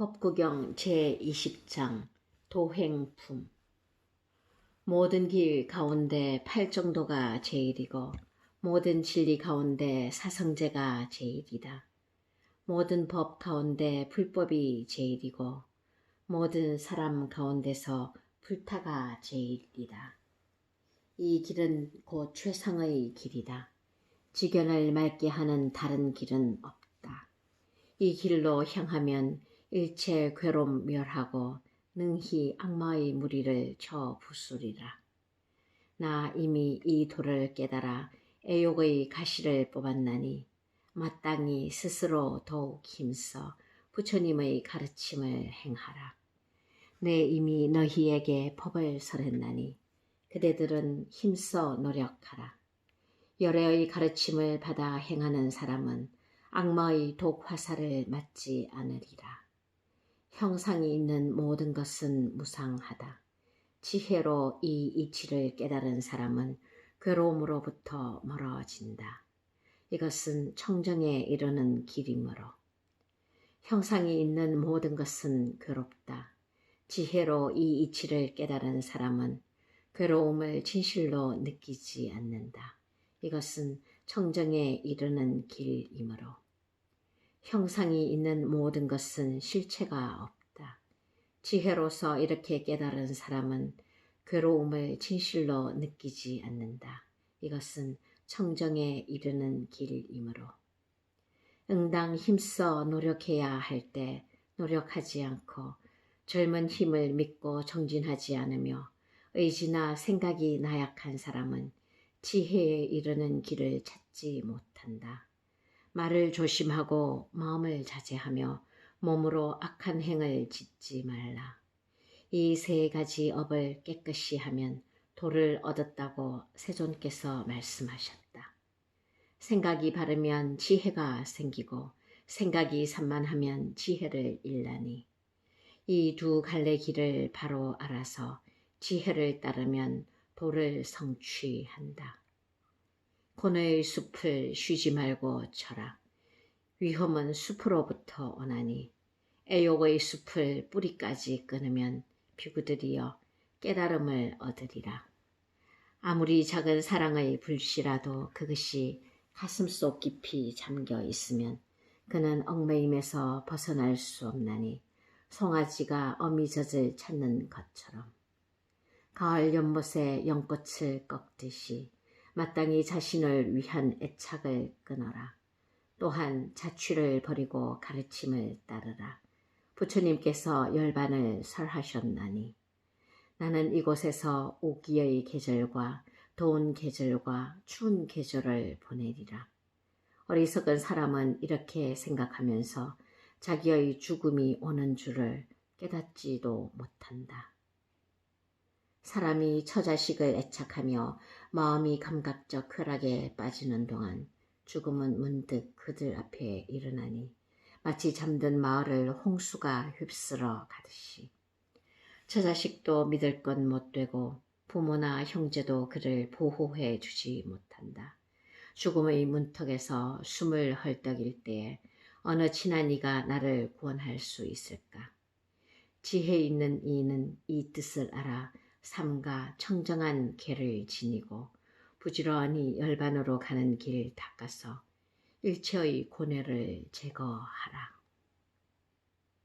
법구경 제20장 도행품 모든 길 가운데 팔 정도가 제일이고 모든 진리 가운데 사성제가 제일이다. 모든 법 가운데 불법이 제일이고 모든 사람 가운데서 불타가 제일이다. 이 길은 곧 최상의 길이다. 지견을 맑게 하는 다른 길은 없다. 이 길로 향하면 일체 괴로움 멸하고 능히 악마의 무리를 쳐 부수리라. 나 이미 이 도를 깨달아 애욕의 가시를 뽑았나니 마땅히 스스로 더욱 힘써 부처님의 가르침을 행하라. 내 이미 너희에게 법을 설했나니 그대들은 힘써 노력하라. 열애의 가르침을 받아 행하는 사람은 악마의 독화살을 맞지 않으리라. 형상이 있는 모든 것은 무상하다. 지혜로 이 이치를 깨달은 사람은 괴로움으로부터 멀어진다. 이것은 청정에 이르는 길이므로 형상이 있는 모든 것은 괴롭다. 지혜로 이 이치를 깨달은 사람은 괴로움을 진실로 느끼지 않는다. 이것은 청정에 이르는 길이므로 형상이 있는 모든 것은 실체가 없다. 지혜로서 이렇게 깨달은 사람은 괴로움을 진실로 느끼지 않는다. 이것은 청정에 이르는 길이므로. 응당 힘써 노력해야 할 때 노력하지 않고 젊은 힘을 믿고 정진하지 않으며 의지나 생각이 나약한 사람은 지혜에 이르는 길을 찾지 못한다. 말을 조심하고 마음을 자제하며 몸으로 악한 행을 짓지 말라. 이 세 가지 업을 깨끗이 하면 도를 얻었다고 세존께서 말씀하셨다. 생각이 바르면 지혜가 생기고 생각이 산만하면 지혜를 잃나니 이 두 갈래 길을 바로 알아서 지혜를 따르면 도를 성취한다. 고뇌의 숲을 쉬지 말고 쳐라. 위험은 숲으로부터 오나니 애욕의 숲을 뿌리까지 끊으면 비구들이여 깨달음을 얻으리라. 아무리 작은 사랑의 불씨라도 그것이 가슴속 깊이 잠겨 있으면 그는 얽매임에서 벗어날 수 없나니 송아지가 어미젖을 찾는 것처럼 가을 연못에 연꽃을 꺾듯이 마땅히 자신을 위한 애착을 끊어라. 또한 자취를 버리고 가르침을 따르라. 부처님께서 열반을 설하셨나니 나는 이곳에서 오기의 계절과 더운 계절과 추운 계절을 보내리라. 어리석은 사람은 이렇게 생각하면서 자기의 죽음이 오는 줄을 깨닫지도 못한다. 사람이 처자식을 애착하며 마음이 감각적 쾌락에 빠지는 동안 죽음은 문득 그들 앞에 일어나니 마치 잠든 마을을 홍수가 휩쓸어 가듯이 처자식도 믿을 건 못되고 부모나 형제도 그를 보호해 주지 못한다. 죽음의 문턱에서 숨을 헐떡일 때에 어느 친한 이가 나를 구원할 수 있을까? 지혜 있는 이는 이 뜻을 알아 삼가 청정한 개를 지니고 부지런히 열반으로 가는 길 닦아서 일체의 고뇌를 제거하라.